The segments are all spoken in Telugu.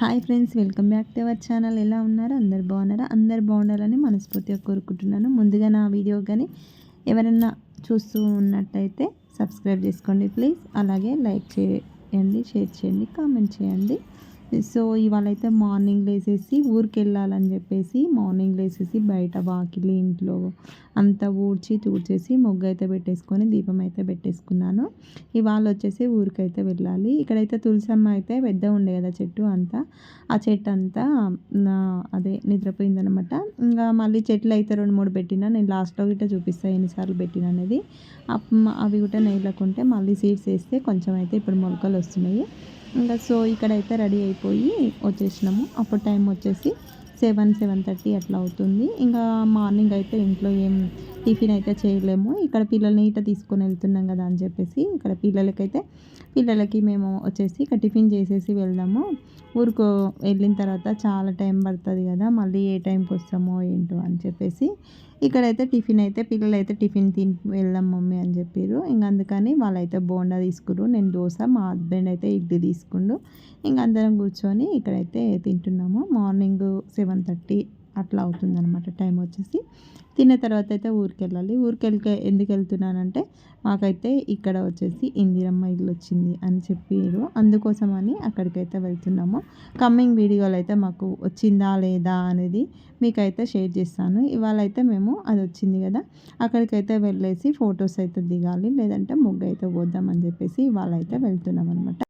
Hi friends welcome back to our channel. ఎలా ఉన్నారు? అందరు బాగున్నారా? అందరు బాగుండాలని మనస్ఫూర్తిగా కోరుకుంటున్నాను. ముందుగా నా వీడియో కానీ ఎవరైనా చూస్తూ ఉన్నట్టయితే సబ్స్క్రైబ్ చేసుకోండి ప్లీజ్. అలాగే లైక్ చేయండి షేర్ చేయండి కామెంట్ చేయండి. సో ఇవాళైతే మార్నింగ్ లేసేసి ఊరికి వెళ్ళాలని చెప్పేసి మార్నింగ్ లేసేసి బయట వాకిలి ఇంట్లో అంతా ఊడ్చి తూడ్చేసి మొగ్గు అయితే పెట్టేసుకొని దీపం అయితే పెట్టేసుకున్నాను. ఇవాళ వచ్చేసి ఊరికైతే వెళ్ళాలి. ఇక్కడైతే తులసమ్మ అయితే పెద్ద ఉండే కదా చెట్టు అంతా. ఆ చెట్టు అంతా అదే నిద్రపోయిందనమాట ఇంకా మళ్ళీ చెట్లు అయితే రెండు మూడు పెట్టినా నేను లాస్ట్లో గిట్ట చూపిస్తాను ఎన్నిసార్లు పెట్టిన అనేది. అవి కూడా నెయ్యకుంటే మళ్ళీ సీడ్స్ వేస్తే కొంచెం అయితే ఇప్పుడు మొలకలు వస్తున్నాయి ఇంకా సో ఇక్కడైతే రెడీ అయిపోయి వచ్చేసినాము. అప్పుడు టైం వచ్చేసి సెవెన్ సెవెన్ థర్టీ అట్లా అవుతుంది. ఇంకా మార్నింగ్ అయితే ఇంట్లో ఏం టిఫిన్ అయితే చేయలేము. ఇక్కడ పిల్లల్ని ఇట తీసుకొని వెళ్తున్నాం కదా అని చెప్పేసి ఇక్కడ పిల్లలకైతే పిల్లలకి మేము వచ్చేసి ఇక టిఫిన్ చేసేసి వెళ్దాము. ఊరుకో వెళ్ళిన తర్వాత చాలా టైం పడుతుంది కదా మళ్ళీ ఏ టైంకి వస్తామో ఏంటో అని చెప్పేసి ఇక్కడైతే టిఫిన్ అయితే పిల్లలు అయితే టిఫిన్ తిని వెళ్దాం మమ్మీ అని చెప్పారు ఇంకా అందుకని వాళ్ళైతే బోండా తీసుకురు నేను దోశ మా హస్బెండ్ అయితే ఇడ్లీ తీసుకుండు. ఇంక అందరం కూర్చొని ఇక్కడైతే తింటున్నాము. మార్నింగ్ సెవెన్ థర్టీ అట్లా అవుతుందన్నమాట. టైం వచ్చేసి తిన్న తర్వాత అయితే ఊరికి వెళ్ళాలి ఊరికి వెళ్ళి ఎందుకు వెళ్తున్నానంటే మాకైతే ఇక్కడ వచ్చేసి ఇందిరమ్మ ఇల్లు వచ్చింది అని చెప్పారు. అందుకోసమని అక్కడికైతే వెళ్తున్నాము. కమ్మింగ్ వీడియోలు అయితే మాకు వచ్చిందా లేదా అనేది మీకైతే షేర్ చేస్తాను. ఇవాళ అయితే మేము అది వచ్చింది కదా అక్కడికైతే వెళ్ళేసి ఫొటోస్ అయితే దిగాలి. లేదంటే ముగ్గు అయితే పోద్దామని చెప్పేసి ఇవాళ అయితే వెళ్తున్నాం అనమాట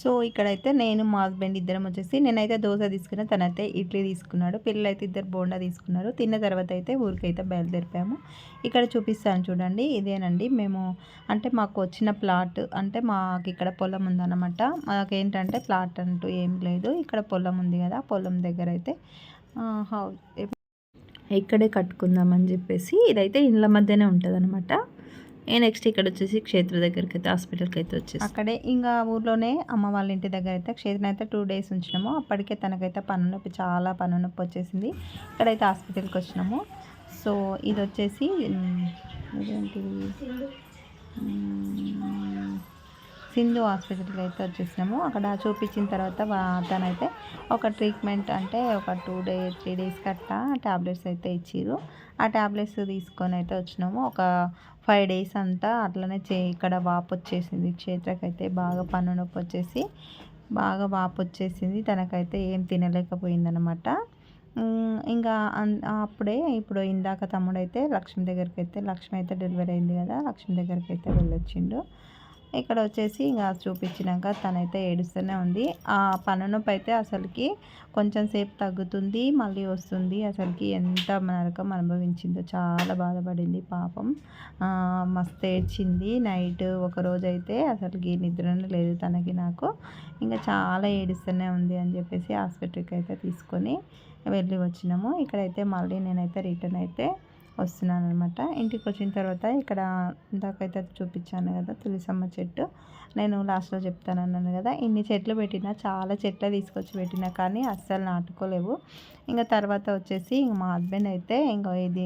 సో ఇక్కడైతే నేను మా హస్బెండ్ ఇద్దరం వచ్చేసి నేనైతే దోశ తీసుకున్నా తనైతే ఇడ్లీ తీసుకున్నాడు. పిల్లలైతే ఇద్దరు బోండా తీసుకున్నారు. తిన్న తర్వాత అయితే ఊరికైతే బయలుదేరిపాము ఇక్కడ చూపిస్తాను చూడండి. ఇదేనండి. మేము అంటే మాకు వచ్చిన ప్లాట్ అంటే మాకు ఇక్కడ పొలం ఉందన్నమాట. మాకేంటంటే ప్లాట్ అంటూ ఏం లేదు. ఇక్కడ పొలం ఉంది కదా పొలం దగ్గర అయితే ఇక్కడే కట్టుకుందామని చెప్పేసి ఇదైతే ఇండ్ల మధ్యనే ఉంటుంది అనమాట నెక్స్ట్ ఇక్కడ వచ్చేసి క్షేత్ర దగ్గరికి అయితే హాస్పిటల్కి అయితే వచ్చేసి అక్కడే ఇంకా ఊర్లోనే అమ్మ వాళ్ళ ఇంటి దగ్గర అయితే క్షేత్రం అయితే టూ డేస్ ఉంచినాము. అప్పటికే తనకైతే పన్ను నొప్పి చాలా పన్ను నొప్పి వచ్చేసింది. ఇక్కడైతే హాస్పిటల్కి వచ్చినాము. సో ఇది వచ్చేసి ఇదేంటిది? సింధు హాస్పిటల్కి అయితే వచ్చేసినాము. అక్కడ చూపించిన తర్వాత తనైతే ఒక ట్రీట్మెంట్ అంటే ఒక టూ డే త్రీ డేస్ కట్టా ట్యాబ్లెట్స్ అయితే ఇచ్చిర్రు. ఆ ట్యాబ్లెట్స్ తీసుకొని అయితే వచ్చినాము. ఒక ఫైవ్ డేస్ అంతా అట్లనే చే ఇక్కడ వాపు వచ్చేసింది. క్షేత్రకైతే బాగా పన్ను నొప్పి వచ్చేసి బాగా వాపు వచ్చేసింది. తనకైతే ఏం తినలేకపోయిందనమాట ఇంకా అప్పుడే ఇప్పుడు ఇందాక తమ్ముడైతే లక్ష్మి దగ్గరికి అయితే లక్ష్మి అయితే డెలివరీ అయింది కదా లక్ష్మి దగ్గరికి అయితే వెళ్ళొచ్చిండు. ఇక్కడ వచ్చేసి ఇంకా చూపించినాక తనైతే ఏడుస్తూనే ఉంది. ఆ పన్ను నొప్పి అయితే అసలుకి కొంచెం సేపు తగ్గుతుంది మళ్ళీ వస్తుంది. అసలుకి ఎంత నరకం అనుభవించిందో చాలా బాధపడింది పాపం. మస్తు ఏడ్చింది. నైట్ ఒక రోజైతే అయితే అసలుకి నిద్రనే లేదు తనకి నాకు. ఇంకా చాలా ఏడుస్తూనే ఉంది అని చెప్పేసి హాస్పిటల్కి అయితే తీసుకొని వెళ్ళి వచ్చినాము. ఇక్కడైతే మళ్ళీ నేనైతే రిటర్న్ అయితే వస్తున్నాను అనమాట ఇంటికి వచ్చిన తర్వాత ఇక్కడ ఇందాకైతే చూపించాను కదా తులసమ్మ చెట్టు. నేను లాస్ట్లో చెప్తాను అన్నాను కదా ఇన్ని చెట్లు పెట్టినా చాలా చెట్లు తీసుకొచ్చి పెట్టినా కానీ అస్సలు నాటుకోలేవు. ఇంకా తర్వాత వచ్చేసి ఇంకా మా హస్బెండ్ అయితే ఇంకా ఇది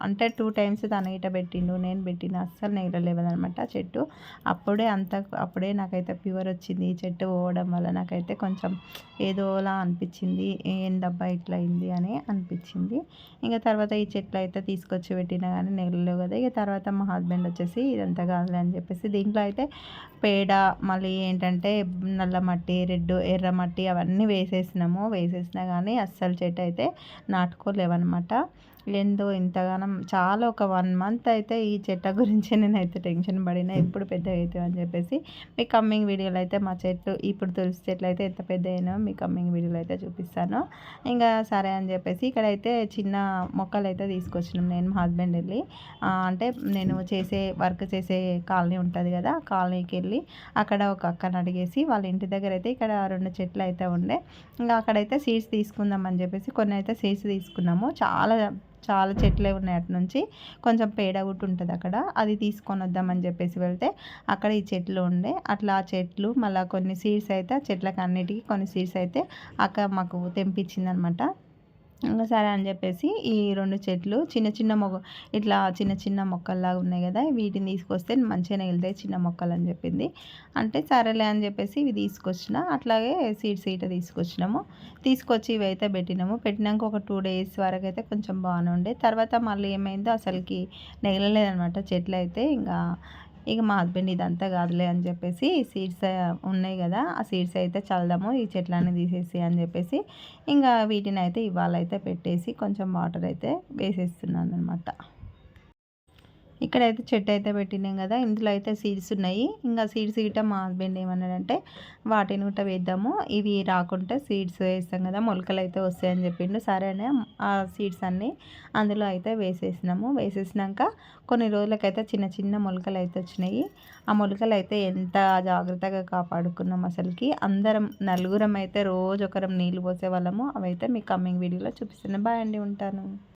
అంటే టూ టైమ్స్ తన ఇట పెట్టిండు నేను పెట్టిన అస్సలు నెగలలేదనమాట చెట్టు. అప్పుడే అంత అప్పుడే నాకైతే ఫీవర్ వచ్చింది ఈ చెట్టు పోవడం వల్ల నాకైతే కొంచెం ఏదోలా అనిపించింది ఏందబ్బా ఇట్లా అయింది? అని అనిపించింది. ఇంకా తర్వాత ఈ చెట్లు అయితే తీసుకొచ్చి పెట్టినా కానీ నెగలలేవు కదా ఇక తర్వాత మా హస్బెండ్ వచ్చేసి ఇదంతా కాదులే అని చెప్పేసి దీంట్లో అయితే పే పేడ మళ్ళీ ఏంటంటే నల్ల మట్టి రెడ్ ఎర్ర మట్టి అవన్నీ వేసేసినాము. వేసేసినా కానీ అస్సలు చెట్టు అయితే నాటుకోలేవన్నమాట. ఏందో ఇంతగానం చాలా ఒక వన్ మంత్ అయితే ఈ చెట్ట గురించి నేనైతే టెన్షన్ పడిన. ఎప్పుడు పెద్దగా అవుతాయి అని చెప్పేసి మీ కమ్మింగ్ వీడియోలో అయితే మా చెట్లు ఇప్పుడు తులసి చెట్లు అయితే ఎంత పెద్ద అయినా మీ కమ్మింగ్ వీడియోలో అయితే చూపిస్తాను. ఇంకా సరే అని చెప్పేసి ఇక్కడైతే చిన్న మొక్కలు అయితే తీసుకొచ్చినాం నేను మా హస్బెండ్ వెళ్ళి. అంటే నేను చేసే వర్క్ చేసే కాలనీ ఉంటుంది కదా కాలనీకి వెళ్ళి అక్కడ ఒక అక్కని అడిగేసి వాళ్ళ ఇంటి దగ్గర అయితే ఇక్కడ రెండు చెట్లు అయితే ఉండే. ఇంకా అక్కడైతే సీడ్స్ తీసుకుందాం అని చెప్పేసి కొన్ని అయితే సీడ్స్ తీసుకున్నాము. చాలా చాలా చెట్లే ఉన్నాయి అటు నుంచి. కొంచెం పేడ గుట్టు ఉంటుంది అక్కడ. అది తీసుకొని వద్దామని చెప్పేసి వెళ్తే అక్కడ ఈ చెట్లు ఉండే. అట్లా ఆ చెట్లు మళ్ళీ కొన్ని సీడ్స్ అయితే చెట్లకు అన్నిటికీ కొన్ని సీడ్స్ అయితే అక్క మాకు తెంపించింది అనమాట సరే అని చెప్పేసి ఈ రెండు చెట్లు చిన్న చిన్న మొక్క ఇట్లా చిన్న చిన్న మొక్కల్లాగా ఉన్నాయి కదా వీటిని తీసుకొస్తే మంచిగానే వెళ్తాయి చిన్న మొక్కలు అని చెప్పింది. అంటే సరేలే అని చెప్పేసి ఇవి తీసుకొచ్చిన అట్లాగే సీడ్స్ ఇట తీసుకొచ్చినాము. తీసుకొచ్చి ఇవి అయితే పెట్టినాము. పెట్టినాక ఒక టూ డేస్ వరకు అయితే కొంచెం బాగానే ఉండే. తర్వాత మళ్ళీ ఏమైందో అసలుకి నెగలలేదనమాట చెట్లు అయితే ఇంకా ఇక మా హస్బెండ్ ఇదంతా కాదులే అని చెప్పేసి సీడ్స్ ఉన్నాయి కదా ఆ సీడ్స్ అయితే చల్దాము ఈ చెట్లన్నీ తీసేసి అని చెప్పేసి ఇంకా వీటిని అయితే ఇవాళ అయితే పెట్టేసి కొంచెం వాటర్ అయితే వేసేస్తున్నాను అనమాట ఇక్కడైతే చెట్టు అయితే పెట్టినాం కదా ఇందులో అయితే సీడ్స్ ఉన్నాయి. ఇంకా సీడ్స్ గిట్ట మా హస్బెండ్ ఏమన్నాడంటే వాటిని కూడా వేద్దాము ఇవి రాకుంటే సీడ్స్ వేస్తాం కదా మొలకలు అయితే వస్తాయని చెప్పిండు. సరేనే ఆ సీడ్స్ అన్నీ అందులో అయితే వేసేసినాము. వేసేసినాక కొన్ని రోజులకైతే చిన్న చిన్న మొలకలు అయితే వచ్చినాయి. ఆ మొలకలు అయితే ఎంత జాగ్రత్తగా కాపాడుకున్నాం అసలుకి. అందరం నలుగురం అయితే రోజు ఒకరం నీళ్ళు పోసే వాళ్ళము. అవైతే మీకు కమ్మింగ్ వీడియోలో చూపిస్తున్నాం. బాయ్ అండి ఉంటాను.